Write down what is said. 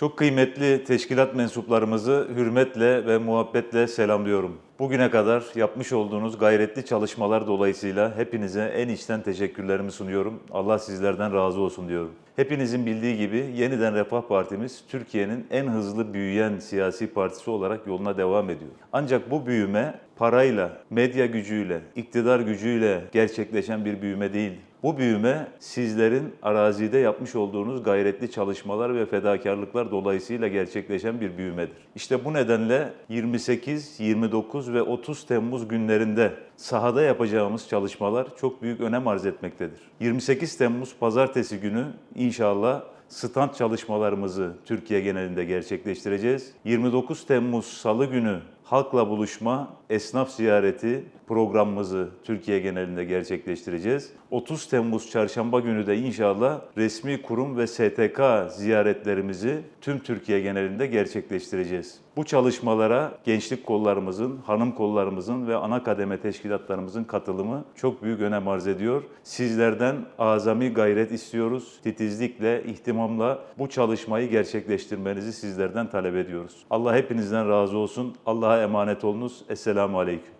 Çok kıymetli teşkilat mensuplarımızı hürmetle ve muhabbetle selamlıyorum. Bugüne kadar yapmış olduğunuz gayretli çalışmalar dolayısıyla hepinize en içten teşekkürlerimi sunuyorum. Allah sizlerden razı olsun diyorum. Hepinizin bildiği gibi Yeniden Refah Partimiz Türkiye'nin en hızlı büyüyen siyasi partisi olarak yoluna devam ediyor. Ancak bu büyüme parayla, medya gücüyle, iktidar gücüyle gerçekleşen bir büyüme değil. Bu büyüme sizlerin arazide yapmış olduğunuz gayretli çalışmalar ve fedakarlıklar dolayısıyla gerçekleşen bir büyümedir. İşte bu nedenle 28, 29 ve 30 Temmuz günlerinde sahada yapacağımız çalışmalar çok büyük önem arz etmektedir. 28 Temmuz pazartesi günü inşallah stand çalışmalarımızı Türkiye genelinde gerçekleştireceğiz. 29 Temmuz Salı günü halkla buluşma, esnaf ziyareti programımızı Türkiye genelinde gerçekleştireceğiz. 30 Temmuz çarşamba günü de inşallah resmi kurum ve STK ziyaretlerimizi tüm Türkiye genelinde gerçekleştireceğiz. Bu çalışmalara gençlik kollarımızın, hanım kollarımızın ve ana kademe teşkilatlarımızın katılımı çok büyük önem arz ediyor. Sizlerden azami gayret istiyoruz. Titizlikle, ihtimamla bu çalışmayı gerçekleştirmenizi sizlerden talep ediyoruz. Allah hepinizden razı olsun. Allah'a emanet olunuz. Esselamu Aleyküm.